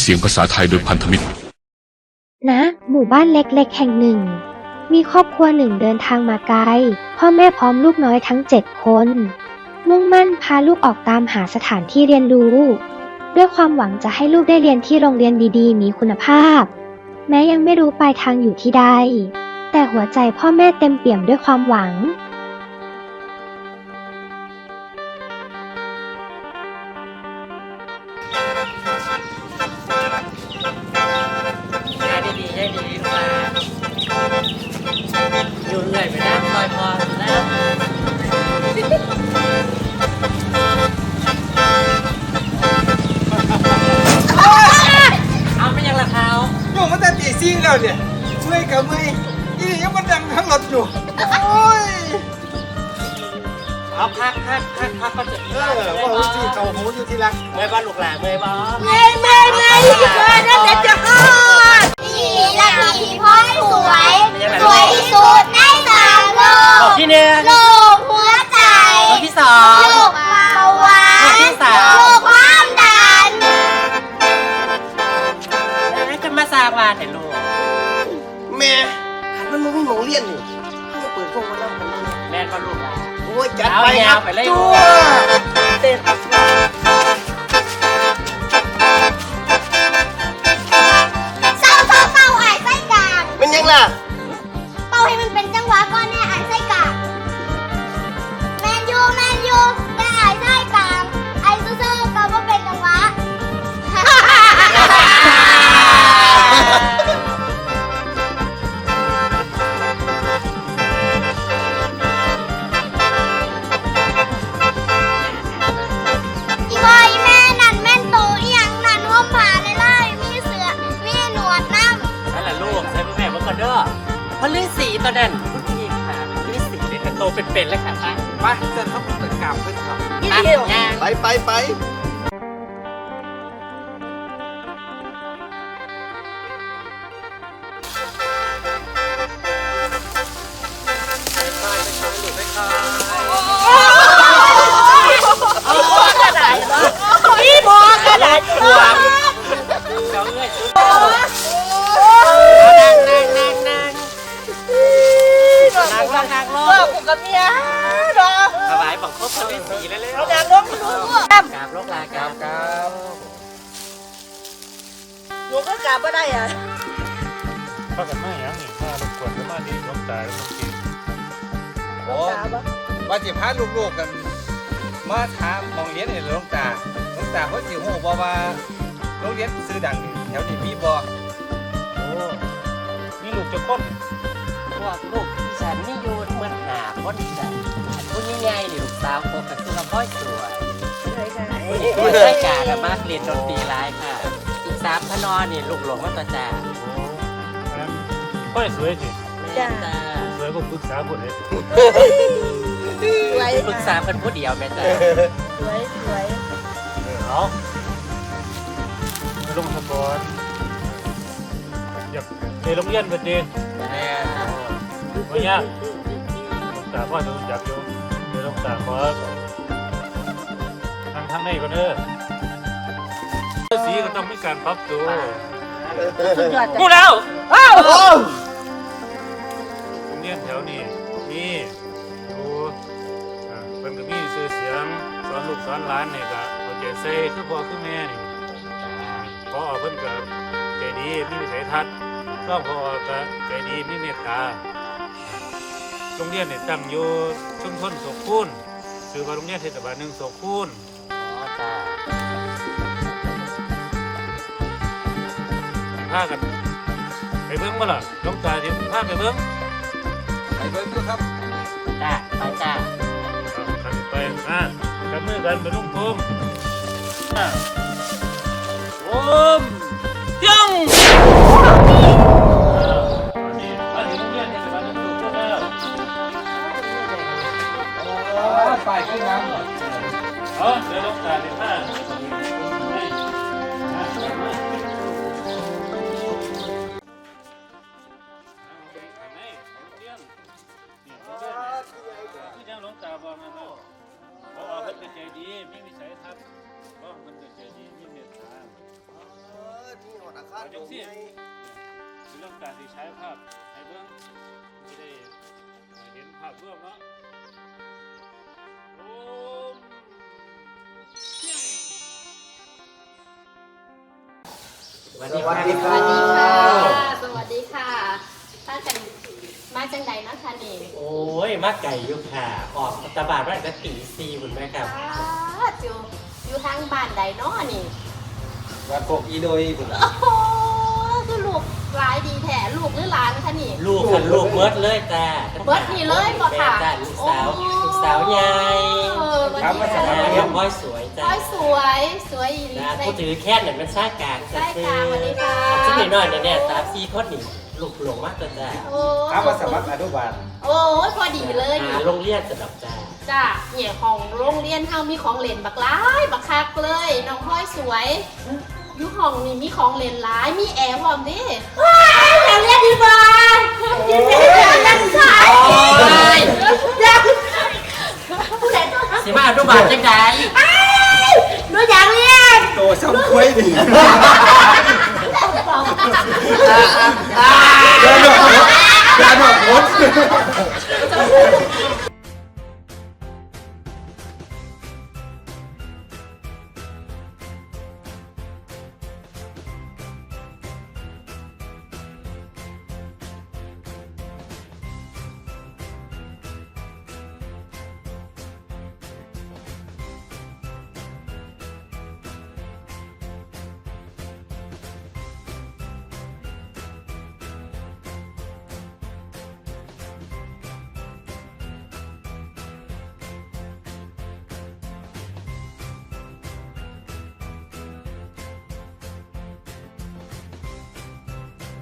เสียงภาษาไทยโดยพันธมิตรณหมู่บ้านเล็กๆ แห่งหนึ่ง มีครอบครัวหนึ่งเดินทางมาไกล พ่อแม่พร้อมลูกน้อยทั้งเจ็ดคน มุ่งมั่นพาลูกออกตามหาสถานที่เรียนรู้ ด้วยความหวังจะให้ลูกได้เรียนที่โรงเรียนดีๆ มีคุณภาพ แม้ยังไม่รู้ปลายทางอยู่ที่ใดแต่หัวใจพ่อแม่เต็มเปี่ยมด้วยความหวัง อยู่เหนื่อยไปนะคอยพอนะเอาไม่ยังละเท้าอยู่มาแต่ตีซิ่งแล้วเนี่ยเมื่อยกับเมื่อยอีนี่ยังมันดังทั้งรถอยู่โอ้ยเอาพักพักพักพักก็จะเออว่าวิธีเขาหูอยู่ที่รักเมื่อยบ้านลูกหลานเมื่อยบ้านเมื่อยเมื่อยเมื่อยเมื่อยนั่นเด็กจะฮอดนี่แหละพี่พ่อสวย แม่มันไม่มีหมองเรียนอยู่ให้มาเปิดพวกมาเล่ากันเลยแม่ก็ลูกหลานโอ้ยจัดเอาไปคยารัวบไปเลย จั่วเต้นเศร้าเศร้าเศร้าไอ้ไส้กลางมันยังล่ะ พระฤาษีตัวนั้นคุณพี่ค่ะพระฤาษีนี่แต่โตเป็นๆเลยค่ะป้าไปเต้นเขาเปิดกราบเพื่อนเขาอะงานไปไปไป เลยเลยเอาดังลงดูกราบลกลากราบกราบหนูก็กลับไมาได้อะพากันมาอย่างนี้มารบกวนกันมาดีน้องตายแล้วน้องกินโอ้ว่าจะพาลูกๆกันมาถามมองเรียนนี่ยหลวงตาหลวงตาเขาสิฮู้บ่ว่าโรงเรียนซื้อดังแถวนี้มีบ่โอ้นี่ลูกจะคนพวกลูกที่ฉันนี่อยู่เมื่อนหาคนฉันผู้ยิ่งใหญ่นี่ลูกสาวโคกัน คือเราค่อยสวยผู้ใช้การกับมากเรียนดนตรีร้ายค่ะ อีกสามพนอนนี่ลูกหลวงมาต่อจ่าค่อยสวยสิจ้าสวยก็ปรึกษาคนเลยสวยปรึกษาเป็นผู้เดียวแม่จ้าสวยสวยเอาลงสปอนอยากไปโรงเรียนกันดีแม่ไม่ยากน้องตาพ่อจะรู้จักอยู่เดี๋ยน้องตาขอ ทางทางในก่อนเด้อสีก็ต้องมีการปรับตัวสุดยอดจ้ะกูแล้วโรงเรียนแถวนี้มีดูอ่าเพิ่นก็มีชื่อเสียงสอนลูกสอนหลานนี่ก็เอาใจใส่คือพ่อคือแม่นี่พอเพิ่นก็ใจดีมีวิสัยทัศน์ก็พอก็ใจดีมีเมตตาโรงเรียนนี่ตั้งอยู่ชุมชนโศกคูนชื่อว่าโรงเรียนเทศบาลหนึ่งโศกคูน อ๋อจ้าพากันไปเบิ่งบ่ล่ะหลวงตาสิพาไปเบิ่งไปเบิ่งดูครับจ้าไปจ้าเอาขันไปอะจับมือกันไปนุ่มโฮมอะโอมยัง ตตาอาคารจังซี่เรื่องการที่ใช้ภาพให้เบิ่งจะได้เห็นภาพรวมเนาะโอ้มเพียงสวัสดีสวัสดีคสรัวัสดีค่ะบสวัสดีค่ะถ้ากันมาจังใดนะคะนี่โอ้ยมาไก่อยู่ค่ะ ออกตะบาดว่าจะตีซีบุญไหมครับป้าดอยู่อยู่ทางบ้านใดเนาะนี่ วัดโคกอีโดยบุญโอ้โหคือลูกหลายดีแท้ลูกหรือหลานคะนี่ ลูกคันลูกเมิดเลยจ้าเบิดนี่เลยบ่ค่ะแม่จ้าลูกสาวโอ้ ลูกสาวใหญ่เออวันครับนี้มาสจ้ามัครน้องพ่อยสวยจ้าค่อยสวยสวยอีหลีจ้าใส่ผู้ถือแค่เนี่ยมันซ่ากลางใช่ค่ะสวัสดีค่ะซึ่งหน่อยๆเนี่ยเนี่ยสามสี่คนนี่ลูกหลงมากจ้าจ้าโอ้ครับมาสมัครอนุบาลโอ้ยพอดีเลยหานี่ โรงเรียนสำหรับจ้าจ้าเนี่ยของโรงเรียนเฮามีของเล่นบักหลายบักคักเลยน้องพลอยสวย อยู่ห้องนี่มีของเล่นหลาย มีแอร์พร้อมดิว้ายอยากเรียนดีกว่าอยากเรียนนักศึกษาอยากผู้ใดตัวสิมาอนุบาลจังไดหนูอยากเรียนโตซ้ำคุยดิยาหนอกยาหนอกมด